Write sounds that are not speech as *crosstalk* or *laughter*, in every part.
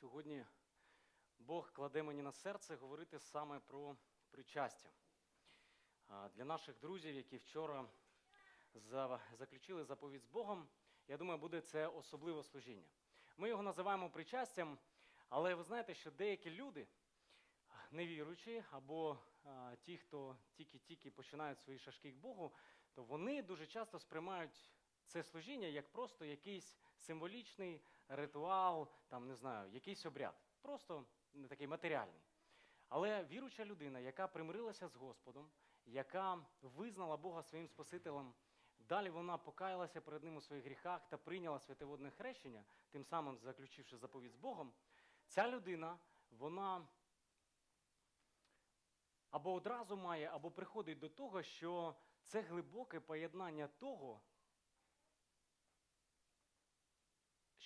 Сьогодні Бог кладе мені на серце говорити саме про причастя. Для наших друзів, які вчора заключили заповідь з Богом, я думаю, буде це особливе служіння. Ми його називаємо причастям, але ви знаєте, що деякі люди, невіруючі, або ті, хто тільки-тільки починають свої шашки к Богу, то вони дуже часто сприймають це служіння як просто якийсь символічний ритуал, там не знаю, якийсь обряд, просто не такий матеріальний. Але віруюча людина, яка примирилася з Господом, яка визнала Бога своїм Спасителем, далі вона покаялася перед ним у своїх гріхах та прийняла святиводне хрещення, тим самим заключивши заповідь з Богом, ця людина, вона або одразу має, або приходить до того, що це глибоке поєднання того,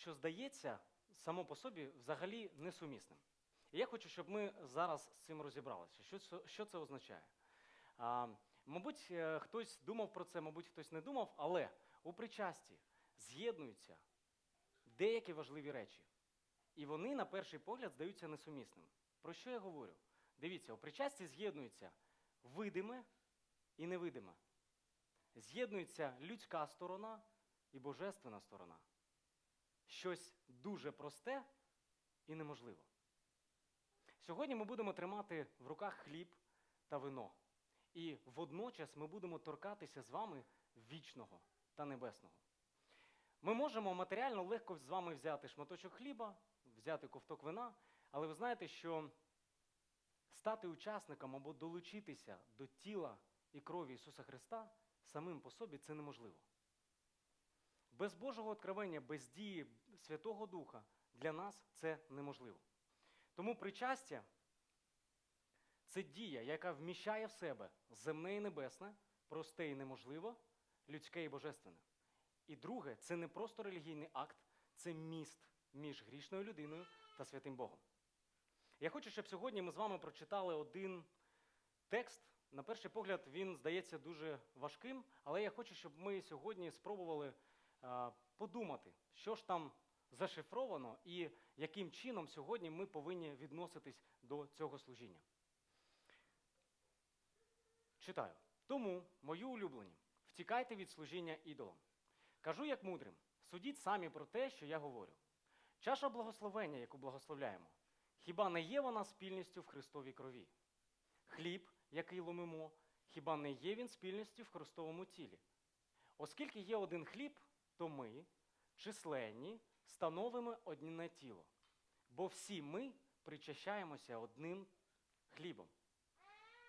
що здається само по собі взагалі несумісним. І я хочу, щоб ми зараз з цим розібралися. Що це, що це означає? А, мабуть, е, хтось думав про це, мабуть, хтось не думав, але у причасті з'єднуються деякі важливі речі. І вони, на перший погляд, здаються несумісним. Про що я говорю? Дивіться, у причасті з'єднується видиме і невидиме. З'єднується людська сторона і божественна сторона. Щось дуже просте і неможливо. Сьогодні ми будемо тримати в руках хліб та вино. І водночас ми будемо торкатися з вами вічного та небесного. Ми можемо матеріально легко з вами взяти шматочок хліба, взяти ковток вина, але ви знаєте, що стати учасником або долучитися до тіла і крові Ісуса Христа самим по собі це неможливо. Без Божого откровення, без дії Святого Духа для нас це неможливо. Тому причастя це дія, яка вміщає в себе земне і небесне, просте і неможливо, людське і божественне. І друге, це не просто релігійний акт, це міст між грішною людиною та святим Богом. Я хочу, щоб сьогодні ми з вами прочитали один текст. На перший погляд, він здається дуже важким, але я хочу, щоб ми сьогодні спробували подумати, що ж там зашифровано і яким чином сьогодні ми повинні відноситись до цього служіння. Читаю. Тому, мої улюблені, втікайте від служіння ідолам. Кажу, як мудрим, судіть самі про те, що я говорю. Чаша благословення, яку благословляємо, хіба не є вона спільністю в Христовій крові? Хліб, який ломимо, хіба не є він спільністю в Христовому тілі? Оскільки є один хліб, то ми, численні, становимо одне тіло, бо всі ми причащаємося одним хлібом.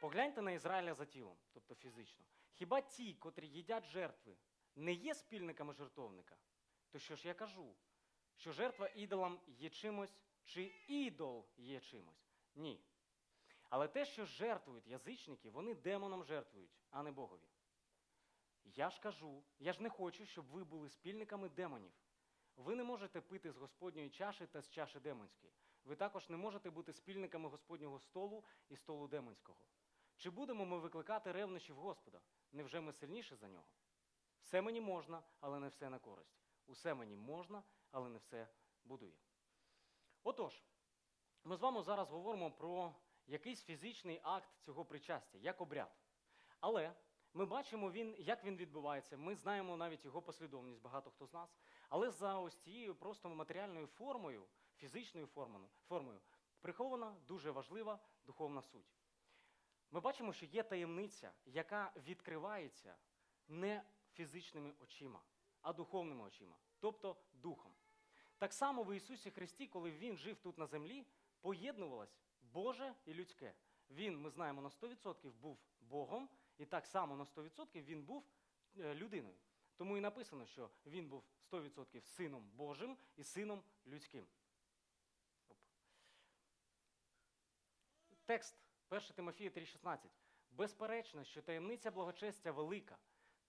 Погляньте на Ізраїля за тілом, тобто фізично. Хіба ті, котрі їдять жертви, не є спільниками жертовника? То що ж я кажу? Що жертва ідолам є чимось, чи ідол є чимось? Ні. Але те, що жертвують язичники, вони демонам жертвують, а не Богові. Я ж кажу, я ж не хочу, щоб ви були спільниками демонів. Ви не можете пити з Господньої чаші та з чаші демонської. Ви також не можете бути спільниками Господнього столу і столу демонського. Чи будемо ми викликати ревнощів Господа? Невже ми сильніші за нього? Все мені можна, але не все на користь. Усе мені можна, але не все будує. Отож, ми з вами зараз говоримо про якийсь фізичний акт цього причастя, як обряд. Але ми бачимо, він, як він відбувається. Ми знаємо навіть його послідовність, багато хто з нас. Але за ось цією просто матеріальною формою, фізичною формою, прихована дуже важлива духовна суть. Ми бачимо, що є таємниця, яка відкривається не фізичними очима, а духовними очима, тобто духом. Так само в Ісусі Христі, коли Він жив тут на землі, поєднувалось Боже і людське. Він, ми знаємо, на 100% був Богом, і так само на 100% він був е, людиною. Тому і написано, що він був 100% сином Божим і сином людським. Текст 1 Тимофія 3,16. Безперечно, що таємниця благочестя велика.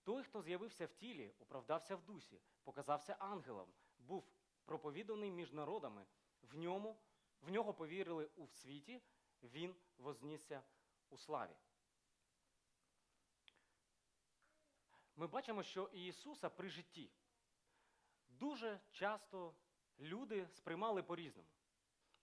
Той, хто з'явився в тілі, оправдався в дусі, показався ангелом, був проповіданий між народами. В ньому, в нього повірили у світі, він вознісся у славі. Ми бачимо, що Ісуса при житті дуже часто люди сприймали по-різному.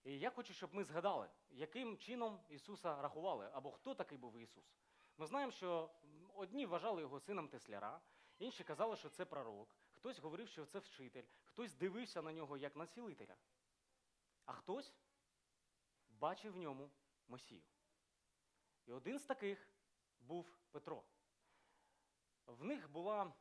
І я хочу, щоб ми згадали, яким чином Ісуса рахували, або хто такий був Ісус. Ми знаємо, що одні вважали його сином Тесляра, інші казали, що це пророк, хтось говорив, що це вчитель, хтось дивився на нього як на цілителя, а хтось бачив в ньому Месію. І один з таких був Петро. В них була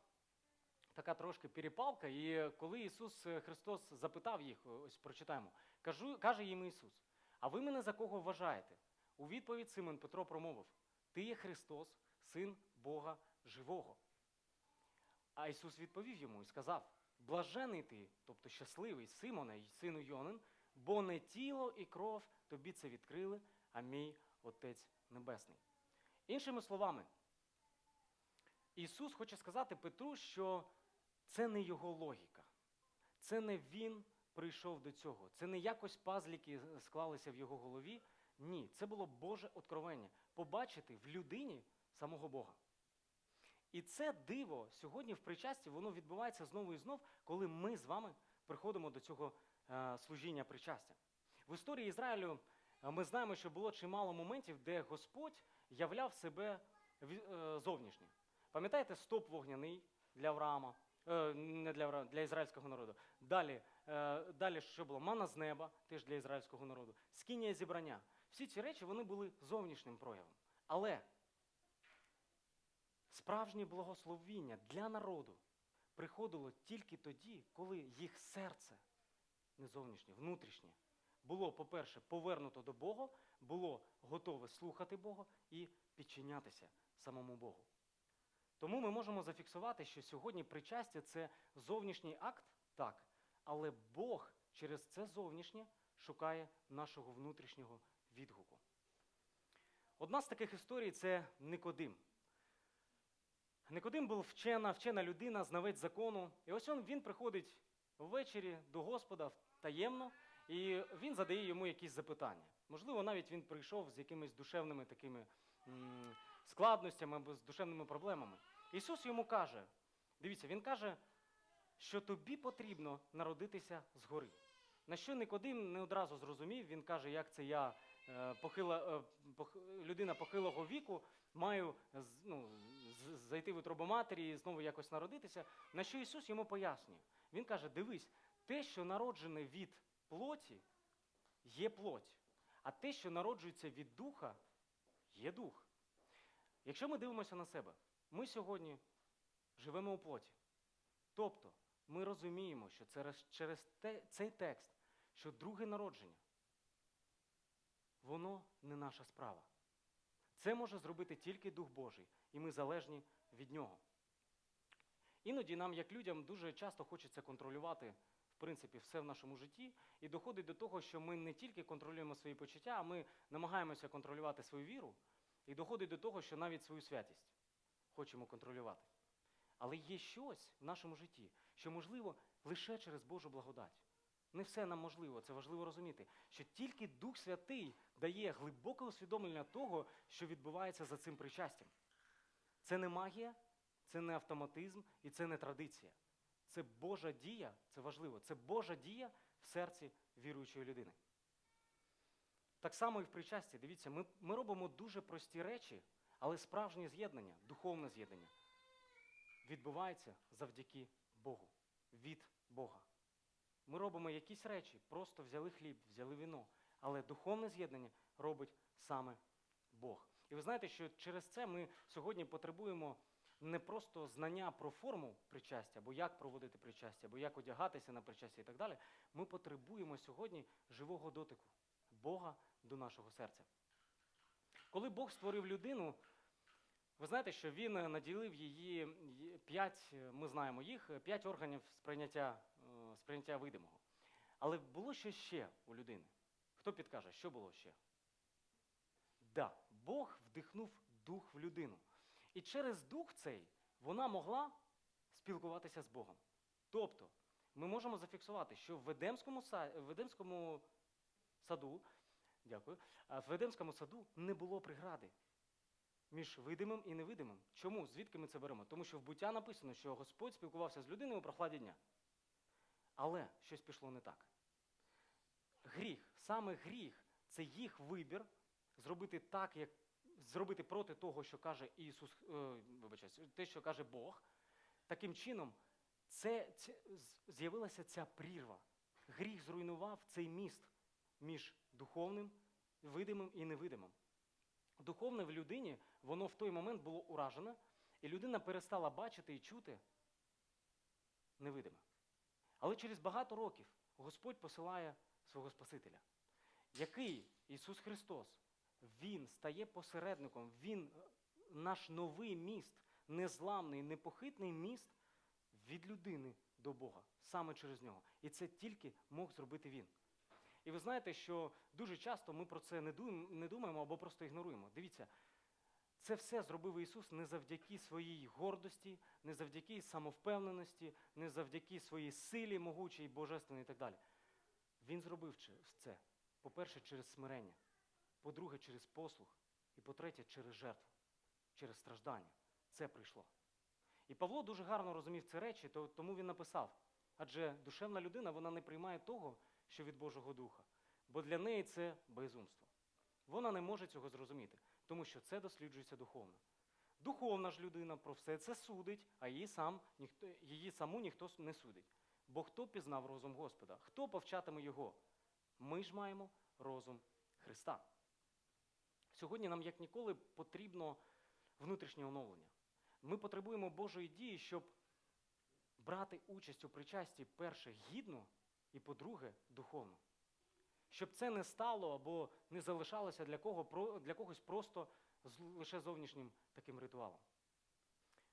така трошки перепалка, і коли Ісус е, Христос запитав їх, ось прочитаємо, кажу, каже їм Ісус: А ви мене за кого вважаєте? У відповідь Симон Петро промовив: Ти є Христос, син Бога живого. А Ісус відповів йому і сказав: Блажений ти, тобто щасливий Симоне, сину Йонин, бо не тіло і кров тобі це відкрили, а мій Отець Небесний. Іншими словами, Ісус хоче сказати Петру, що це не його логіка, це не він прийшов до цього, це не якось пазліки склалися в його голові. Ні, це було Боже откровення побачити в людині самого Бога. І це диво сьогодні в причасті, воно відбувається знову і знов, коли ми з вами приходимо до цього е, служіння причастя. В історії Ізраїлю е, ми знаємо, що було чимало моментів, де Господь являв себе е, зовнішнім. Пам'ятаєте, стоп вогняний для Авраама, е, не для Авраама, для ізраїльського народу. Далі, е, далі що було? Мана з неба, теж для ізраїльського народу. Скінія зібрання. Всі ці речі вони були зовнішнім проявом. Але справжнє благословіння для народу приходило тільки тоді, коли їх серце, не зовнішнє, внутрішнє, було, по-перше, повернуто до Бога, було готове слухати Бога і підчинятися самому Богу. Тому ми можемо зафіксувати, що сьогодні причастя це зовнішній акт, так, але Бог через це зовнішнє шукає нашого внутрішнього відгуку. Одна з таких історій це Никодим. Никодим був вчена, вчена людина, знавець закону. І ось он, він приходить ввечері до Господа таємно, і він задає йому якісь запитання. Можливо, навіть він прийшов з якимись душевними такими складностями або з душевними проблемами. Ісус йому каже: дивіться, він каже, що тобі потрібно народитися згори. На що Никодим не одразу зрозумів, він каже, як це я, е, похила, е, людина похилого віку, маю ну, зайти в утробу матері і знову якось народитися. На що Ісус йому пояснює. Він каже: дивись, те, що народжене від плоті, є плоть, а те, що народжується від духа, є дух. Якщо ми дивимося на себе, ми сьогодні живемо у плоті. Тобто ми розуміємо, що через, через те, цей текст, що друге народження, воно не наша справа. Це може зробити тільки Дух Божий, і ми залежні від нього. Іноді нам, як людям, дуже часто хочеться контролювати, принципі, все в нашому житті, і доходить до того, що ми не тільки контролюємо свої почуття, а ми намагаємося контролювати свою віру, і доходить до того, що навіть свою святість хочемо контролювати. Але є щось в нашому житті, що можливо лише через Божу благодать. Не все нам можливо, це важливо розуміти, що тільки Дух Святий дає глибоке усвідомлення того, що відбувається за цим причастям. Це не магія, це не автоматизм і це не традиція. Це Божа дія, це важливо, це Божа дія в серці віруючої людини. Так само і в причасті, дивіться, ми, ми робимо дуже прості речі, але справжнє з'єднання, духовне з'єднання відбувається завдяки Богу, від Бога. Ми робимо якісь речі, просто взяли хліб, взяли віно, але духовне з'єднання робить саме Бог. І ви знаєте, що через це ми сьогодні потребуємо не просто знання про форму причастя, або як проводити причастя, або як одягатися на причастя і так далі. Ми потребуємо сьогодні живого дотику Бога до нашого серця. Коли Бог створив людину, ви знаєте, що він наділив її п'ять, ми знаємо їх, п'ять органів сприйняття, е, сприйняття видимого. Але було щось ще у людини. Хто підкаже, що було ще? Да, Бог вдихнув дух в людину. І через дух цей вона могла спілкуватися з Богом. Тобто, ми можемо зафіксувати, що в Едемському, в Едемському саду, дякую, в Едемському саду не було прегради між видимим і невидимим. Чому? Звідки ми це беремо? Тому що в буття написано, що Господь спілкувався з людиною у прохладі дня. Але щось пішло не так. Гріх, саме гріх це їх вибір зробити так, як зробити проти того, що каже Ісус, е, вибачаюсь, те, що каже Бог. Таким чином, це, це з'явилася ця прірва. Гріх зруйнував цей міст між духовним, видимим і невидимим. Духовне в людині, воно в той момент було уражене, і людина перестала бачити і чути невидиме. Але через багато років Господь посилає свого Спасителя, який Ісус Христос, Він стає посередником, Він е, наш новий міст, незламний, непохитний міст від людини до Бога, саме через нього. І це тільки мог зробити Він. І ви знаєте, що дуже часто ми про це не думаємо або просто ігноруємо. Дивіться, це все зробив Ісус не завдяки своїй гордості, не завдяки самовпевненості, не завдяки своїй силі могучій, божественній і так далі. Він зробив це, по-перше, через смирення, по-друге, через послух, і по-третє, через жертву, через страждання. Це прийшло. І Павло дуже гарно розумів ці речі, тому він написав: адже душевна людина вона не приймає того, що від Божого Духа, бо для неї це безумство. Вона не може цього зрозуміти, тому що це досліджується духовно. Духовна ж людина про все це судить, а її, сам, ніхто, її саму ніхто не судить. Бо хто пізнав розум Господа? Хто повчатиме його? Ми ж маємо розум Христа. Сьогодні нам як ніколи потрібно внутрішнє оновлення. Ми потребуємо Божої дії, щоб брати участь у причасті, перше, гідно, і по-друге, духовно. Щоб це не стало або не залишалося для, кого, для когось просто лише зовнішнім таким ритуалом.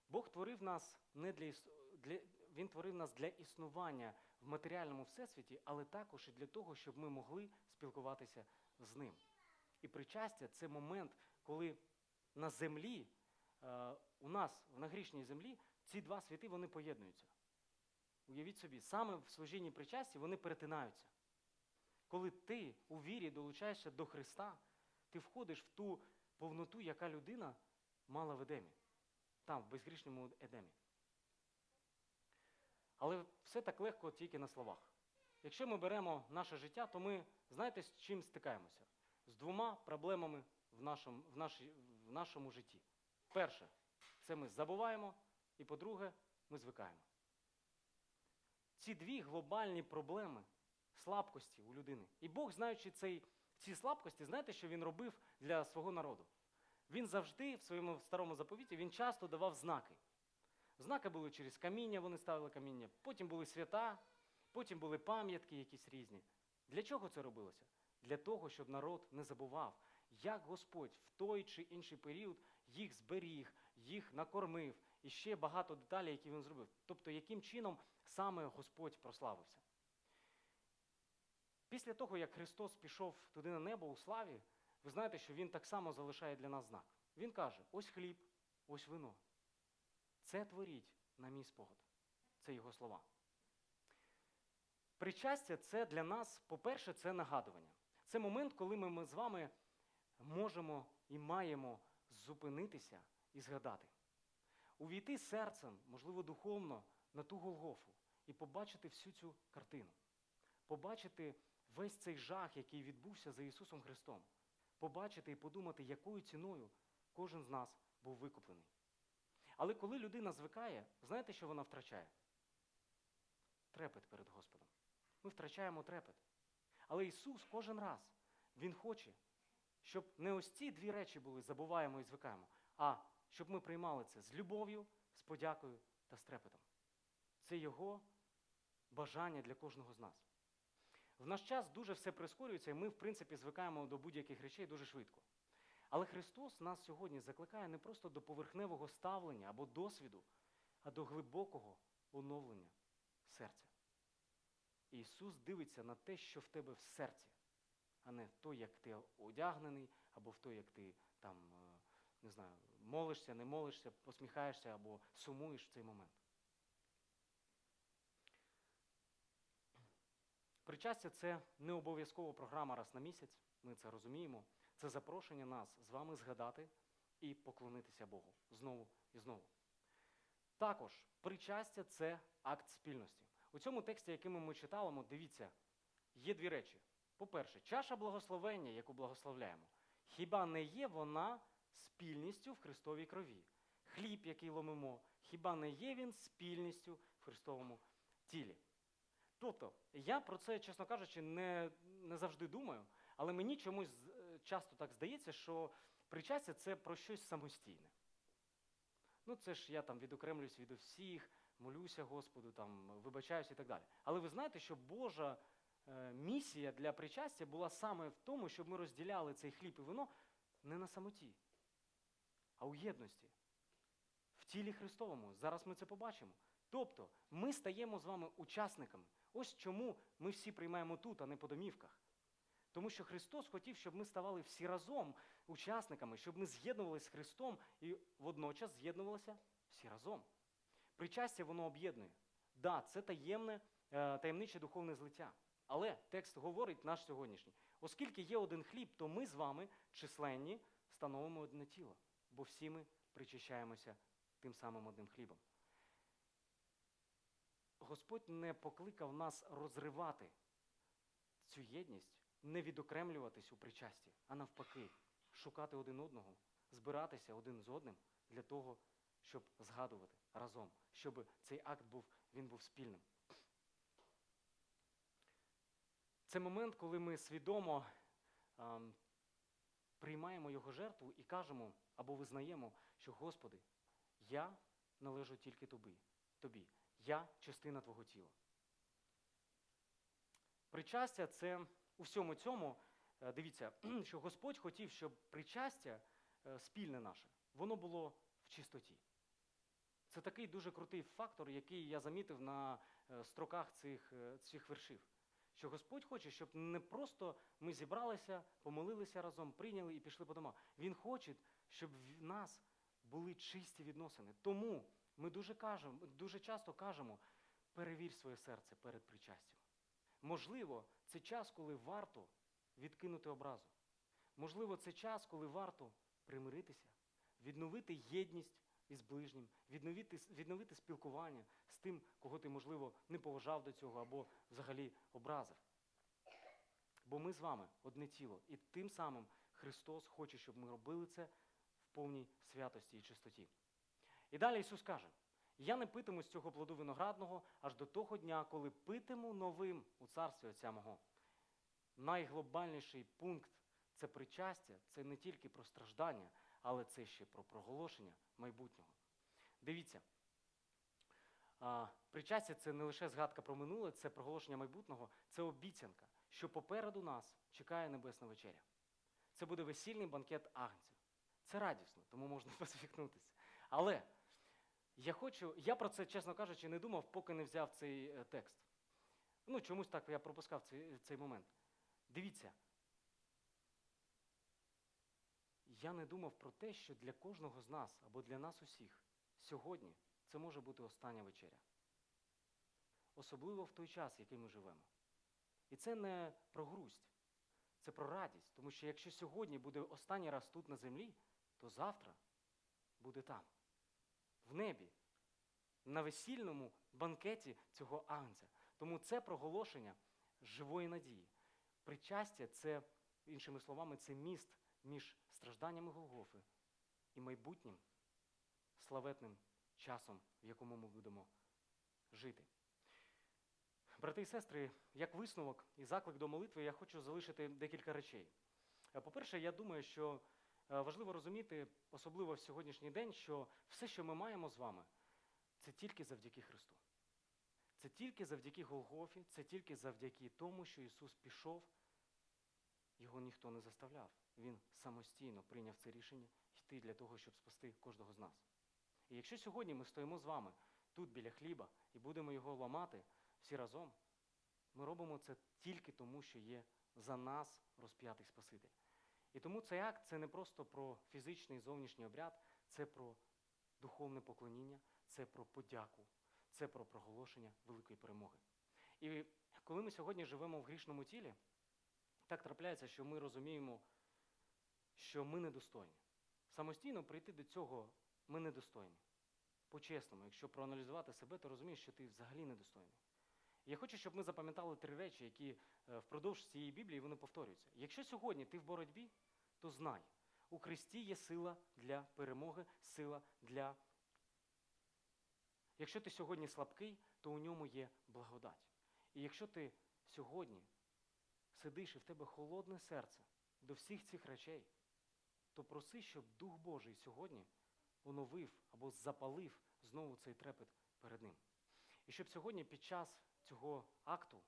Бог творив нас не для, для Він творив нас для існування в матеріальному всесвіті, але також і для того, щоб ми могли спілкуватися з ним. І причастя це момент, коли на землі, е, у нас на грішній землі, ці два світи вони поєднуються. Уявіть собі, саме в служінні причасті вони перетинаються. Коли ти у вірі долучаєшся до Христа, ти входиш в ту повноту, яка людина мала в Едемі, там, в безгрішному Едемі. Але все так легко тільки на словах. Якщо ми беремо наше життя, то ми знаєте, з чим стикаємося? З двома проблемами в нашому, в нашій, в нашому житті. Перше, це ми забуваємо, і по-друге, ми звикаємо. Ці дві глобальні проблеми слабкості у людини. І Бог, знаючи цей, ці слабкості, знаєте, що він робив для свого народу? Він завжди в своєму старому заповіті він часто давав знаки. Знаки були через каміння, вони ставили каміння, потім були свята, потім були пам'ятки якісь різні. Для чого це робилося? Для того, щоб народ не забував, як Господь в той чи інший період їх зберіг, їх накормив і ще багато деталей, які він зробив. Тобто, яким чином саме Господь прославився. Після того, як Христос пішов туди на небо у славі, ви знаєте, що Він так само залишає для нас знак. Він каже: ось хліб, ось вино. Це творіть на мій спогад. Це його слова. Причастя це для нас, по-перше, це нагадування. Це момент, коли ми, ми з вами можемо і маємо зупинитися і згадати. Увійти серцем, можливо, духовно, на ту Голгофу і побачити всю цю картину. Побачити весь цей жах, який відбувся за Ісусом Христом. Побачити і подумати, якою ціною кожен з нас був викуплений. Але коли людина звикає, знаєте, що вона втрачає? Трепет перед Господом. Ми втрачаємо трепет. Але Ісус кожен раз, Він хоче, щоб не ось ці дві речі були, забуваємо і звикаємо, а щоб ми приймали це з любов'ю, з подякою та з трепетом. Це Його бажання для кожного з нас. В наш час дуже все прискорюється, і ми, в принципі, звикаємо до будь-яких речей дуже швидко. Але Христос нас сьогодні закликає не просто до поверхневого ставлення або досвіду, а до глибокого оновлення серця. Ісус дивиться на те, що в тебе в серці, а не в то, як ти одягнений, або в то, як ти там, е, не знаю, молишся, не молишся, посміхаєшся або сумуєш в цей момент. Причастя це не обов'язкова програма раз на місяць, ми це розуміємо. Це запрошення нас з вами згадати і поклонитися Богу знову і знову. Також причастя це акт спільності. У цьому тексті, який ми читаємо, дивіться, є дві речі. По-перше, чаша благословення, яку благословляємо, хіба не є вона спільністю в Христовій крові? Хліб, який ломимо, хіба не є він спільністю в Христовому тілі? Тобто, я про це, чесно кажучи, не, не завжди думаю, але мені чомусь е, часто так здається, що причастя це про щось самостійне. Ну, це ж я там відокремлююсь від усіх, молюся Господу, там, вибачаюся і так далі. Але ви знаєте, що Божа е, місія для причастя була саме в тому, щоб ми розділяли цей хліб і вино не на самоті, а у єдності, в тілі Христовому. Зараз ми це побачимо. Тобто, ми стаємо з вами учасниками. Ось чому ми всі приймаємо тут, а не по домівках. Тому що Христос хотів, щоб ми ставали всі разом учасниками, щоб ми з'єднувалися з Христом і водночас з'єднувалися всі разом. Причастя воно об'єднує. Да, це таємне, е, таємниче духовне злиття. Але текст говорить наш сьогоднішній. Оскільки є один хліб, то ми з вами, численні, становимо одне тіло, бо всі ми причащаємося тим самим одним хлібом. Господь не покликав нас розривати цю єдність, не відокремлюватись у причасті, а навпаки, шукати один одного, збиратися один з одним для того, щоб згадувати разом, щоб цей акт був, він був спільним. Це момент, коли ми свідомо ам, приймаємо його жертву і кажемо або визнаємо, що Господи, я належу тільки тобі, тобі. Я частина Твого тіла. Причастя це у всьому цьому, е, дивіться, *clears throat* що Господь хотів, щоб причастя е, спільне наше, воно було в чистоті. Це такий дуже крутий фактор, який я замітив на е, строках цих, е, цих вершів. Що Господь хоче, щоб не просто ми зібралися, помолилися разом, прийняли і пішли по домах. Він хоче, щоб в нас були чисті відносини. Тому ми дуже, кажемо, дуже часто кажемо, перевір своє серце перед причастям. Можливо, це час, коли варто відкинути образу. Можливо, це час, коли варто примиритися, відновити єдність із ближнім, відновити, відновити спілкування з тим, кого ти, можливо, не поважав до цього або взагалі образив. Бо ми з вами одне тіло, і тим самим Христос хоче, щоб ми робили це в повній святості і чистоті. І далі Ісус каже: Я не питиму з цього плоду виноградного аж до того дня, коли питиму новим у царстві Отця мого. Найглобальніший пункт це причастя, це не тільки про страждання, але це ще про проголошення майбутнього. Дивіться, причастя це не лише згадка про минуле, це проголошення майбутнього, це обіцянка, що попереду нас чекає небесна вечеря. Це буде весільний банкет агнців. Це радісно, тому можна *laughs* посміхнутися. Але я хочу, я про це, чесно кажучи, не думав, поки не взяв цей е, текст. Ну, чомусь так я пропускав цей, цей момент. Дивіться. Я не думав про те, що для кожного з нас або для нас усіх сьогодні це може бути остання вечеря. Особливо в той час, в який ми живемо. І це не про грусть, це про радість. Тому що якщо сьогодні буде останній раз тут на землі, то завтра буде там, в небі, на весільному банкеті цього агнця. Тому це проголошення живої надії. Причастя це, іншими словами, це міст між стражданнями Голгофи і майбутнім славетним часом, в якому ми будемо жити. Брати і сестри, як висновок і заклик до молитви, я хочу залишити декілька речей. Е, По-перше, я думаю, що е, важливо розуміти, особливо в сьогоднішній день, що все, що ми маємо з вами, це тільки завдяки Христу. Це тільки завдяки Голгофі, це тільки завдяки тому, що Ісус пішов, його ніхто не заставляв. Він самостійно прийняв це рішення йти для того, щоб спасти кожного з нас. І якщо сьогодні ми стоїмо з вами тут біля хліба і будемо його ламати всі разом, ми робимо це тільки тому, що є за нас розп'ятий Спаситель. І тому цей акт це не просто про фізичний зовнішній обряд, це про духовне поклоніння, це про подяку, це про проголошення великої перемоги. І коли ми сьогодні живемо в грішному тілі, так трапляється, що ми розуміємо, що ми недостойні. Самостійно прийти до цього ми недостойні. По-чесному, якщо проаналізувати себе, то розумієш, що ти взагалі недостойний. Я хочу, щоб ми запам'ятали три речі, які е, впродовж цієї Біблії вони повторюються. Якщо сьогодні ти в боротьбі, то знай, у Христі є сила для перемоги, сила для. Якщо ти сьогодні слабкий, то у ньому є благодать. І якщо ти сьогодні сидиш і в тебе холодне серце до всіх цих речей, то проси, щоб Дух Божий сьогодні оновив або запалив знову цей трепет перед ним. І щоб сьогодні під час цього акту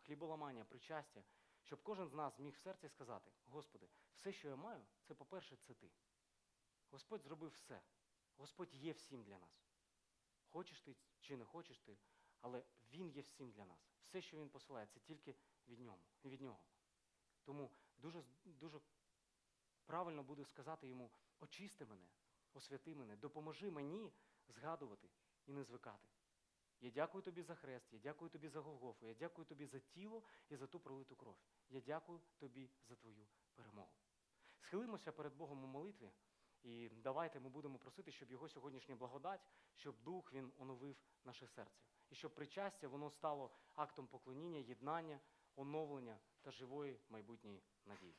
хліболамання, причастя, щоб кожен з нас міг в серці сказати: Господи, все, що я маю, це, по-перше, це ти. Господь зробив все. Господь є всім для нас. Хочеш ти чи не хочеш ти, але Він є всім для нас. Все, що Він посилає, це тільки від ньому, від нього. Тому дуже, дуже правильно буде сказати йому: очисти мене, освяти мене, допоможи мені згадувати і не звикати. Я дякую тобі за хрест, я дякую тобі за Голгофу, я дякую тобі за тіло і за ту пролиту кров. Я дякую тобі за твою перемогу. Схилимося перед Богом у молитві, і давайте ми будемо просити, щоб його сьогоднішня благодать, щоб Дух він оновив наше серце. І щоб причастя воно стало актом поклоніння, єднання, оновлення та живої майбутньої надії.